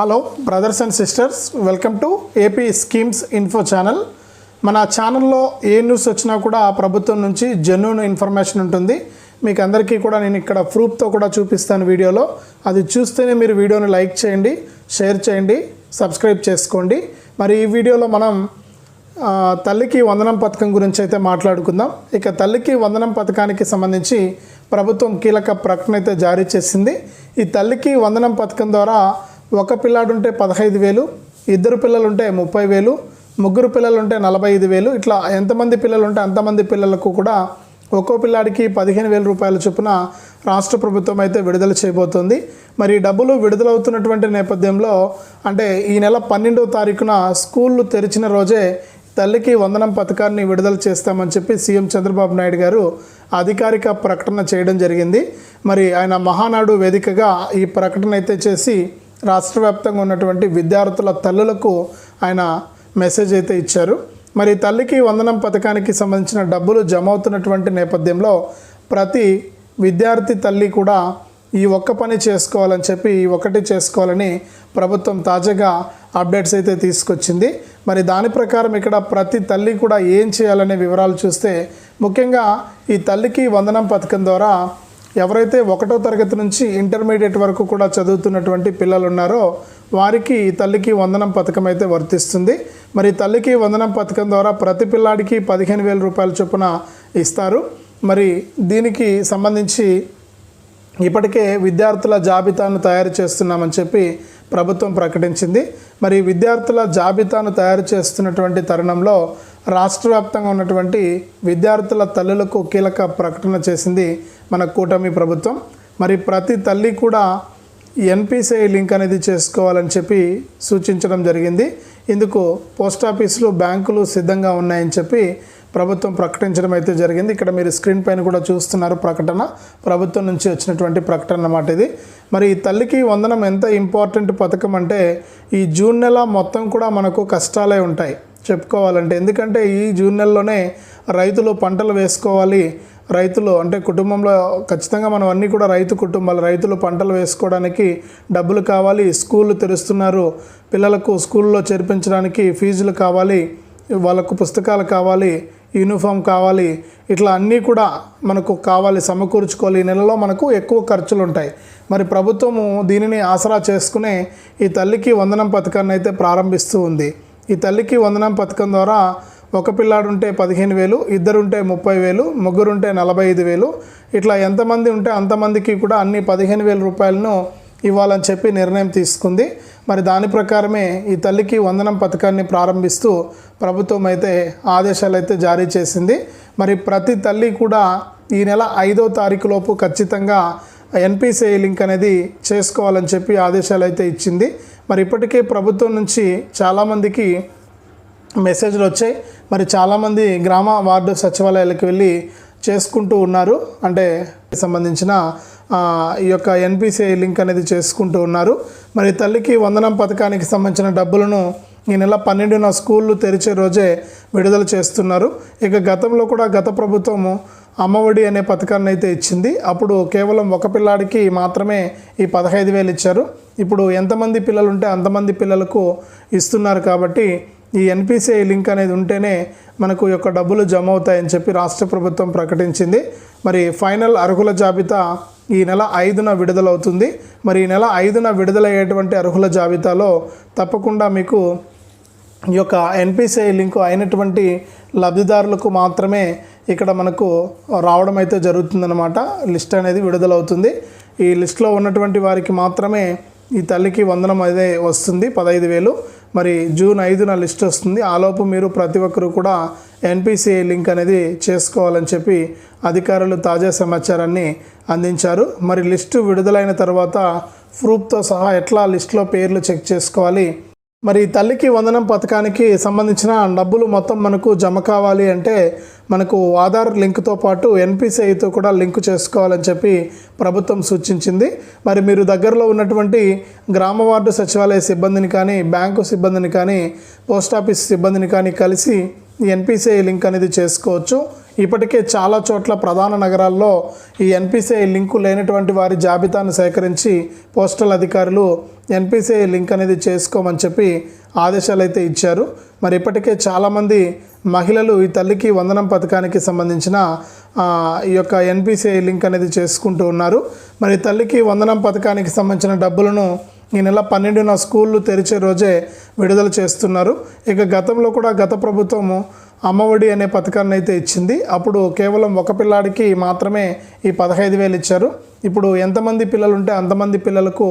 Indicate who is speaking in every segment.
Speaker 1: Hello brothers and sisters. Welcome to AP schemes info channel. మన ఛానల్లో ఏ news వచ్చినా కూడా ప్రభుత్వం నుంచి జెన్యున్ ఇన్ఫర్మేషన్ ఉంటుంది. మీకు అందరికీ కూడా నేను ఇక్కడ ప్రూఫ్తో కూడా చూపిస్తాను వీడియోలో. అది చూస్తేనే మీరు వీడియోని లైక్ చేయండి షేర్ చేయండి సబ్స్క్రైబ్ చేసుకోండి. మరి ఈ వీడియోలో మనం తల్లికి వందనం పథకం గురించి అయితే మాట్లాడుకుందాం. ఇక తల్లికి వందనం పథకానికి సంబంధించి ప్రభుత్వం కీలక ప్రకటన అయితే జారీ చేసింది. ఈ తల్లికి వందనం పథకం ద్వారా ఒక పిల్లాడుంటే పదహైదు వేలు ఇద్దరు పిల్లలుంటే ముప్పై వేలు ముగ్గురు పిల్లలుంటే నలభై ఐదు వేలు ఇట్లా ఎంతమంది పిల్లలు ఉంటే అంతమంది పిల్లలకు కూడా ఒక్కో పిల్లాడికి పదిహేను వేల రూపాయల చొప్పున రాష్ట్ర ప్రభుత్వం అయితే విడుదల చేయబోతోంది. మరి డబ్బులు విడుదలవుతున్నటువంటి నేపథ్యంలో అంటే ఈ నెల పన్నెండవ తారీఖున స్కూళ్ళు తెరిచిన రోజే తల్లికి వందనం పథకాన్ని విడుదల చేస్తామని చెప్పి సీఎం చంద్రబాబు నాయుడు గారు అధికారిక ప్రకటన చేయడం జరిగింది. మరి ఆయన మహానాడు వేదికగా ఈ ప్రకటన అయితే చేసి రాష్ట్ర వ్యాప్తంగా ఉన్నటువంటి విద్యార్థుల తల్లులకు ఆయన మెసేజ్ అయితే ఇచ్చారు. మరి తల్లికి వందనం పథకానికి సంబంధించిన డబ్బులు జమ అవుతున్నటువంటి నేపథ్యంలో ప్రతి విద్యార్థి తల్లి కూడా ఈ ఒక్క పని చేసుకోవాలని చెప్పి ఈ ఒకటి చేసుకోవాలని ప్రభుత్వం తాజాగా అప్డేట్స్ అయితే తీసుకొచ్చింది. మరి దాని ప్రకారం ఇక్కడ ప్రతి తల్లి కూడా ఏం చేయాలనే వివరాలు చూస్తే ముఖ్యంగా ఈ తల్లికి వందనం పథకం ద్వారా ఎవరైతే ఒకటో తరగతి నుంచి ఇంటర్మీడియట్ వరకు కూడా చదువుతున్నటువంటి పిల్లలు ఉన్నారో వారికి తల్లికి వందనం పథకం అయితే వర్తిస్తుంది. మరి తల్లికి వందనం పథకం ద్వారా ప్రతి పిల్లాడికి పదిహేను వేల రూపాయల చొప్పున ఇస్తారు. మరి దీనికి సంబంధించి ఇప్పటికే విద్యార్థుల జాబితాను తయారు చేస్తున్నామని చెప్పి ప్రభుత్వం ప్రకటించింది. మరి విద్యార్థుల జాబితాను తయారు చేస్తున్నటువంటి తరుణంలో రాష్ట్ర వ్యాప్తంగా ఉన్నటువంటి విద్యార్థుల తల్లులకు కీలక ప్రకటన చేసింది మన కూటమి ప్రభుత్వం. మరి ప్రతి తల్లి కూడా ఎన్పిసిఐ లింక్ అనేది చేసుకోవాలని చెప్పి సూచించడం జరిగింది. ఇందుకు పోస్ట్ ఆఫీసులు బ్యాంకులు సిద్ధంగా ఉన్నాయని చెప్పి ప్రభుత్వం ప్రకటించడం అయితే జరిగింది. ఇక్కడ మీరు స్క్రీన్ పైన కూడా చూస్తున్నారు ప్రకటన. ప్రభుత్వం నుంచి వచ్చినటువంటి ప్రకటన అన్నమాట ఇది. మరి ఈ తల్లికి వందనం ఎంత ఇంపార్టెంట్ పథకం అంటే ఈ జూన్ నెల మొత్తం కూడా మనకు కష్టాలే ఉంటాయి. చెప్పుకోవాలంటే. ఎందుకంటే ఈ జూన్ నెలలోనే రైతులు పంటలు వేసుకోవాలి. రైతులు అంటే కుటుంబంలో ఖచ్చితంగా మనం అన్నీ కూడా రైతు కుటుంబాలు రైతులు పంటలు వేసుకోవడానికి డబ్బులు కావాలి స్కూళ్ళు తెరుస్తున్నారు. పిల్లలకు స్కూల్లో చేర్పించడానికి ఫీజులు కావాలి వాళ్ళకు పుస్తకాలు కావాలి యూనిఫామ్ కావాలి. ఇట్లా అన్నీ కూడా మనకు కావాలి సమకూర్చుకోవాలి. ఈ నెలలో మనకు ఎక్కువ ఖర్చులు ఉంటాయి. మరి ప్రభుత్వము దీనిని ఆసరా చేసుకునే ఈ తల్లికి వందనం పథకాన్ని అయితే ప్రారంభిస్తూ ఉంది. ఈ తల్లికి వందనం పథకం ద్వారా ఒక పిల్లాడుంటే పదిహేను వేలు ఇద్దరుంటే ముప్పై వేలు ముగ్గురుంటే నలభై ఐదు వేలు. ఇట్లా ఎంతమంది ఉంటే అంతమందికి కూడా అన్ని పదిహేను వేల రూపాయలను ఇవ్వాలని చెప్పి నిర్ణయం తీసుకుంది. మరి దాని ప్రకారమే ఈ తల్లికి వందనం పథకాన్ని ప్రారంభిస్తూ ప్రభుత్వం అయితే ఆదేశాలు అయితే జారీ చేసింది. మరి ప్రతి తల్లి కూడా ఈ నెల ఐదో తారీఖు లోపు ఖచ్చితంగా ఎన్పిసిఐ లింక్ అనేది చేసుకోవాలని చెప్పి ఆదేశాలు అయితే ఇచ్చింది. మరి ఇప్పటికే ప్రభుత్వం నుంచి చాలామందికి మెసేజ్లు వచ్చాయి. మరి చాలామంది గ్రామ వార్డు సచివాలయాలకు వెళ్ళి చేసుకుంటూ ఉన్నారు. అంటే సంబంధించిన ఈ యొక్క ఎన్పిసిఐ లింక్ అనేది చేసుకుంటూ ఉన్నారు. మరి తల్లికి వందనం పథకానికి సంబంధించిన డబ్బులను ఈ నెల పన్నెండున స్కూళ్ళు తెరిచే రోజే విడుదల చేస్తున్నారు. ఇక గతంలో కూడా గత ప్రభుత్వము అమ్మఒడి అనే పథకాన్ని అయితే ఇచ్చింది. అప్పుడు కేవలం ఒక పిల్లాడికి మాత్రమే ఈ పదహైదు వేలు ఇచ్చారు. ఇప్పుడు ఎంతమంది పిల్లలు ఉంటే అంతమంది పిల్లలకు ఇస్తున్నారు కాబట్టి ఈ ఎన్పిసిఐ లింక్ అనేది ఉంటేనే మనకు యొక్క డబ్బులు జమ అవుతాయని చెప్పి రాష్ట్ర ప్రభుత్వం ప్రకటించింది. మరి ఫైనల్ అర్హుల జాబితా ఈ నెల ఐదున విడుదలవుతుంది. మరి ఈ నెల ఐదున విడుదలయ్యేటువంటి అర్హుల జాబితాలో తప్పకుండా మీకు ఈ యొక్క ఎన్పిసిఐ లింకు అయినటువంటి లబ్ధిదారులకు మాత్రమే ఇక్కడ మనకు రావడం అయితే జరుగుతుందన్నమాట. లిస్ట్ అనేది విడుదలవుతుంది. ఈ లిస్ట్లో ఉన్నటువంటి వారికి మాత్రమే ఈ తల్లికి వందనం అదే వస్తుంది పదహైదు వేలు. మరి జూన్ ఐదున లిస్ట్ వస్తుంది. ఆలోపు మీరు ప్రతి ఒక్కరూ కూడా ఎన్పిసిఐ లింక్ అనేది చేసుకోవాలని చెప్పి అధికారులు తాజా సమాచారాన్ని అందించారు. మరి లిస్టు విడుదలైన తర్వాత ప్రూఫ్తో సహా ఎట్లా లిస్ట్లో పేర్లు చెక్ చేసుకోవాలి మరి తల్లికి వందనం పథకానికి సంబంధించిన డబ్బులు మొత్తం మనకు జమ కావాలి అంటే మనకు ఆధార్ లింక్తో పాటు ఎన్పిసిఐతో కూడా లింక్ చేసుకోవాలని చెప్పి ప్రభుత్వం సూచించింది. మరి మీరు దగ్గరలో ఉన్నటువంటి గ్రామ వార్డు సచివాలయ సిబ్బందిని కానీ బ్యాంకు సిబ్బందిని కానీ పోస్ట్ ఆఫీస్ సిబ్బందిని కానీ కలిసి ఎన్పిసిఐ లింక్ అనేది చేసుకోవచ్చు. ఇప్పటికే చాలా చోట్ల ప్రధాన నగరాల్లో ఈ ఎన్పిసిఐ లింకు లేనటువంటి వారి జాబితాను సేకరించి పోస్టల్ అధికారులు ఎన్పిసిఐ లింక్ అనేది చేసుకోమని చెప్పి ఆదేశాలు అయితే ఇచ్చారు. మరి ఇప్పటికే చాలామంది మహిళలు ఈ తల్లికి వందనం పథకానికి సంబంధించిన ఈ యొక్క ఎన్పిసిఐ లింక్ అనేది చేసుకుంటూ ఉన్నారు. మరి తల్లికి వందనం పథకానికి సంబంధించిన డబ్బులను ఈ నెల పన్నెండున స్కూళ్ళు తెరిచే రోజే విడుదల చేస్తున్నారు. ఇక గతంలో కూడా గత ప్రభుత్వము అమ్మఒడి అనే పథకాన్ని అయితే ఇచ్చింది. అప్పుడు కేవలం ఒక పిల్లాడికి మాత్రమే ఈ పదహైదు వేలు ఇచ్చారు. ఇప్పుడు ఎంతమంది పిల్లలు ఉంటే అంతమంది పిల్లలకు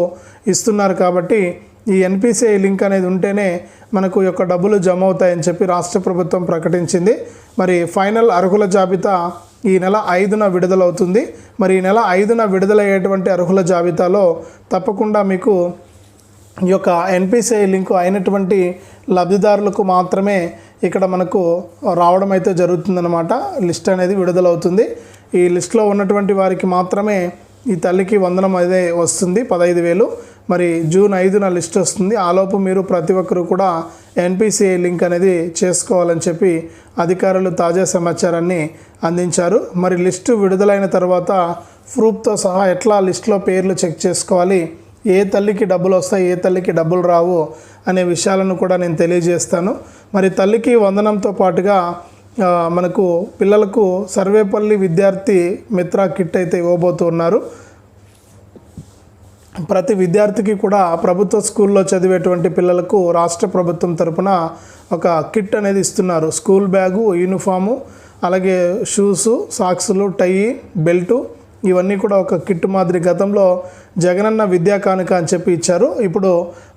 Speaker 1: ఇస్తున్నారు కాబట్టి ఈ ఎన్పిసిఐ లింక్ అనేది ఉంటేనే మనకు యొక్క డబ్బులు జమ అవుతాయని చెప్పి రాష్ట్ర ప్రభుత్వం ప్రకటించింది. మరి ఫైనల్ అర్హుల జాబితా ఈ నెల ఐదున విడుదలవుతుంది. మరి ఈ నెల ఐదున విడుదలయ్యేటువంటి అర్హుల జాబితాలో తప్పకుండా మీకు ఈ యొక్క ఎన్పిసిఐ లింకు అయినటువంటి లబ్ధిదారులకు మాత్రమే ఇక్కడ మనకు రావడం అయితే జరుగుతుందన్నమాట. లిస్ట్ అనేది విడుదలవుతుంది. ఈ లిస్ట్లో ఉన్నటువంటి వారికి మాత్రమే ఈ తల్లికి వందనం అదే వస్తుంది పదహైదు వేలు. మరి జూన్ ఐదున లిస్ట్ వస్తుంది. ఆలోపు మీరు ప్రతి ఒక్కరు కూడా ఎన్పిసిఐ లింక్ అనేది చేసుకోవాలని చెప్పి అధికారులు తాజా సమాచారాన్ని అందించారు. మరి లిస్టు విడుదలైన తర్వాత ప్రూఫ్తో సహా ఎట్లా లిస్ట్లో పేర్లు చెక్ చేసుకోవాలి ఏ తల్లికి డబ్బులు వస్తాయి ఏ తల్లికి డబ్బులు రావు అనే విషయాలను కూడా నేను తెలియజేస్తాను. మరి తల్లికి వందనంతో పాటుగా మనకు పిల్లలకు సర్వేపల్లి విద్యార్థి మిత్ర కిట్ అయితే ఇవ్వబోతున్నారు ప్రతి విద్యార్థికి కూడా ప్రభుత్వ స్కూల్లో చదివేటువంటి పిల్లలకు రాష్ట్ర ప్రభుత్వం తరపున ఒక కిట్ అనేది ఇస్తున్నారు. స్కూల్ బ్యాగు యూనిఫాము అలాగే షూసు సాక్సులు టై బెల్టు ఇవన్నీ కూడా ఒక కిట్ మాదిరి గతంలో జగనన్న విద్యా కానుక అని చెప్పి ఇచ్చారు. ఇప్పుడు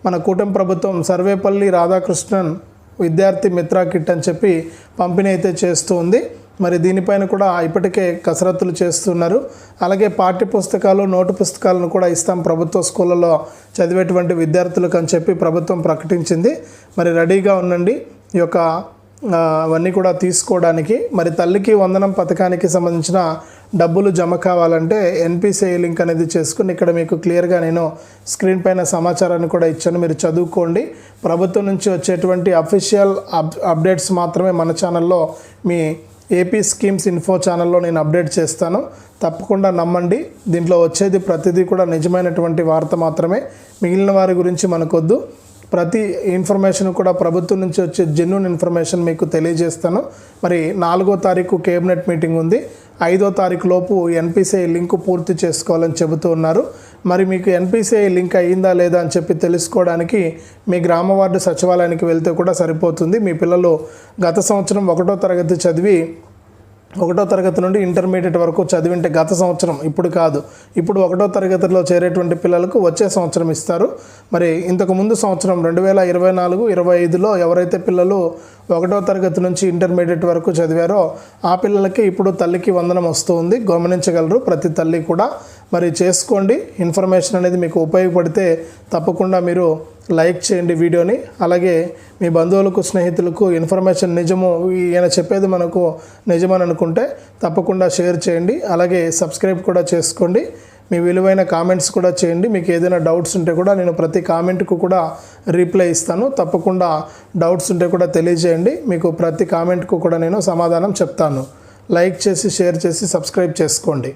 Speaker 1: మన కూటమి ప్రభుత్వం సర్వేపల్లి రాధాకృష్ణన్ విద్యార్థి మిత్ర కిట్ అని చెప్పి పంపిణీ అయితే చేస్తూ ఉంది. మరి దీనిపైన కూడా ఇప్పటికే కసరత్తులు చేస్తున్నారు. అలాగే పాఠ్య పుస్తకాలు నోటు పుస్తకాలను కూడా ఇస్తాం ప్రభుత్వ స్కూళ్ళలో చదివేటువంటి విద్యార్థులకు అని చెప్పి ప్రభుత్వం ప్రకటించింది. మరి రెడీగా ఉండండి. ఈ యొక్క అవన్నీ కూడా తీసుకోవడానికి. మరి తల్లికి వందనం పథకానికి సంబంధించిన డబ్బులు జమ కావాలంటే ఎన్పిసిఐ లింక్ అనేది చేసుకుని ఇక్కడ మీకు క్లియర్గా నేను స్క్రీన్ పైన సమాచారాన్ని కూడా ఇచ్చాను. మీరు చదువుకోండి. ప్రభుత్వం నుంచి వచ్చేటువంటి అఫీషియల్ అప్ అప్డేట్స్ మాత్రమే మన ఛానల్లో మీ ఏపీ స్కీమ్స్ ఇన్ఫో ఛానల్లో నేను అప్డేట్ చేస్తాను. తప్పకుండా నమ్మండి. దీంట్లో వచ్చేది ప్రతిదీ కూడా నిజమైనటువంటి వార్త మాత్రమే. మిగిలిన వారి గురించి మనకొద్దు. ప్రతి ఇన్ఫర్మేషన్ కూడా ప్రభుత్వం నుంచి వచ్చే జెన్యున్ ఇన్ఫర్మేషన్ మీకు తెలియజేస్తాను. మరి నాలుగో తారీఖు కేబినెట్ మీటింగ్ ఉంది. ఐదో తారీఖు లోపు ఎన్పిసిఐ లింక్ పూర్తి చేసుకోవాలని చెబుతూ ఉన్నారు. మరి మీకు ఎన్పిసిఐ లింక్ అయ్యిందా లేదా అని చెప్పి తెలుసుకోవడానికి మీ గ్రామ వార్డు సచివాలయానికి వెళ్తే కూడా సరిపోతుంది. మీ పిల్లలు గత సంవత్సరం ఒకటో తరగతి చదివి ఒకటో తరగతి నుండి ఇంటర్మీడియట్ వరకు చదివింటే గత సంవత్సరం ఇప్పుడు కాదు. ఇప్పుడు ఒకటో తరగతిలో చేరేటువంటి పిల్లలకు వచ్చే సంవత్సరం ఇస్తారు. మరి ఇంతకు ముందు సంవత్సరం రెండు వేల ఇరవై నాలుగు ఇరవై ఐదులో ఎవరైతే పిల్లలు ఒకటో తరగతి నుంచి ఇంటర్మీడియట్ వరకు చదివారో ఆ పిల్లలకి ఇప్పుడు తల్లికి వందనం వస్తుంది. గమనించగలరు ప్రతి తల్లి కూడా. మరి చేసుకోండి. ఇన్ఫర్మేషన్ అనేది మీకు ఉపయోగపడితే తప్పకుండా మీరు లైక్ చేయండి వీడియోని. అలాగే మీ బంధువులకు స్నేహితులకు ఇన్ఫర్మేషన్ నిజము ఈయన చెప్పేది మనకు నిజమని అనుకుంటే తప్పకుండా షేర్ చేయండి. అలాగే సబ్స్క్రైబ్ కూడా చేసుకోండి. మీ విలువైన కామెంట్స్ కూడా చేయండి. మీకు ఏదైనా డౌట్స్ ఉంటే కూడా నేను ప్రతి కామెంట్కు కూడా రీప్లై ఇస్తాను. తప్పకుండా డౌట్స్ ఉంటే కూడా తెలియజేయండి. మీకు ప్రతి కామెంట్కు కూడా నేను సమాధానం చెప్తాను. లైక్ చేసి షేర్ చేసి సబ్స్క్రైబ్ చేసుకోండి.